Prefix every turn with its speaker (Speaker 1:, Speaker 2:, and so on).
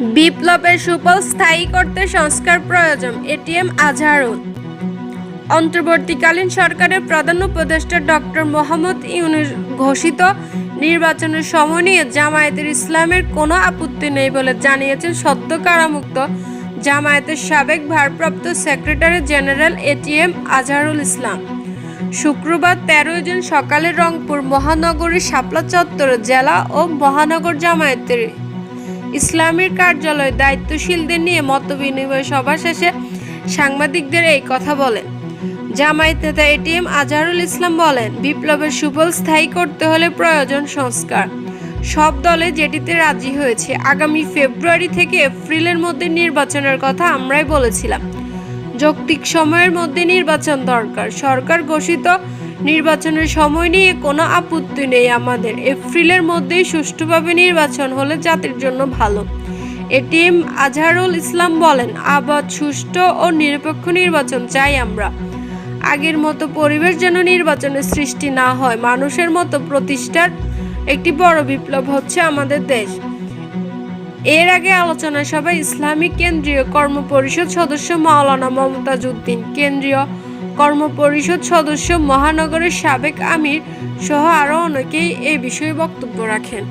Speaker 1: বিপ্লবের সুফল স্থায়ী করতে সংস্কার প্রয়োজন, এটিএম আজহারুল। অন্তর্বর্তীকালীন সরকারের প্রধান উপদেষ্টা ডক্টর মোহাম্মদ ইউনুস ঘোষিত নির্বাচনের সময় নিয়ে জামায়াতের ইসলামের কোনো আপত্তি নেই বলে জানিয়েছেন সদ্য কারামুক্ত জামায়াতের সাবেক ভারপ্রাপ্ত secretary general ATM Azharul Islam. শুক্রবার তেরোই জুন সকালে রংপুর মহানগরীর শাপলা চত্বরে জেলা ও মহানগর জামায়াতের ইসলামীর কার্যালয় দায়িত্বশীলদের নিয়ে মত মতবিনিময় সভা শেষে সাংবাদিকদের এই কথা বলেন। জামায়াত নেতা এটিএম আজহারুল ইসলাম বলেন, বিপ্লবের সুফল স্থায়ী করতে হলে প্রয়োজন সংস্কার। সব দলে যেটিতে রাজি হয়েছে, আগামী ফেব্রুয়ারি থেকে এপ্রিলের মধ্যে নির্বাচনের কথা আমরাই বলেছিলাম। যৌক্তিক সময়ের মধ্যে নির্বাচন দরকার। সরকার ঘোষিত নির্বাচনের সময় নিয়ে কোনো আপত্তি নেই আমাদের। এপ্রিলের মধ্যেই সুষ্ঠুভাবে নির্বাচন হলে জাতির জন্য ভালো। এটিএম আজহারুল ইসলাম বলেন, আবাদ, সুষ্ঠু ও নিরপেক্ষ নির্বাচন চাই আমরা। আগের মতো পরিবেশ যেন নির্বাচনের সৃষ্টি না হয়। মানুষের মতো প্রতিষ্ঠার একটি বড় বিপ্লব হচ্ছে আমাদের দেশ। এর আগে আলোচনা সভায় ইসলামিক কেন্দ্রীয় কর্মপরিষদ সদস্য মাওলানা মমতাজ উদ্দিন, কেন্দ্রীয় কর্মপরিষদ সদস্য মহানগরের সাবেক আমির সহ আরও অনেকেই এ বিষয়ে বক্তব্য রাখেন।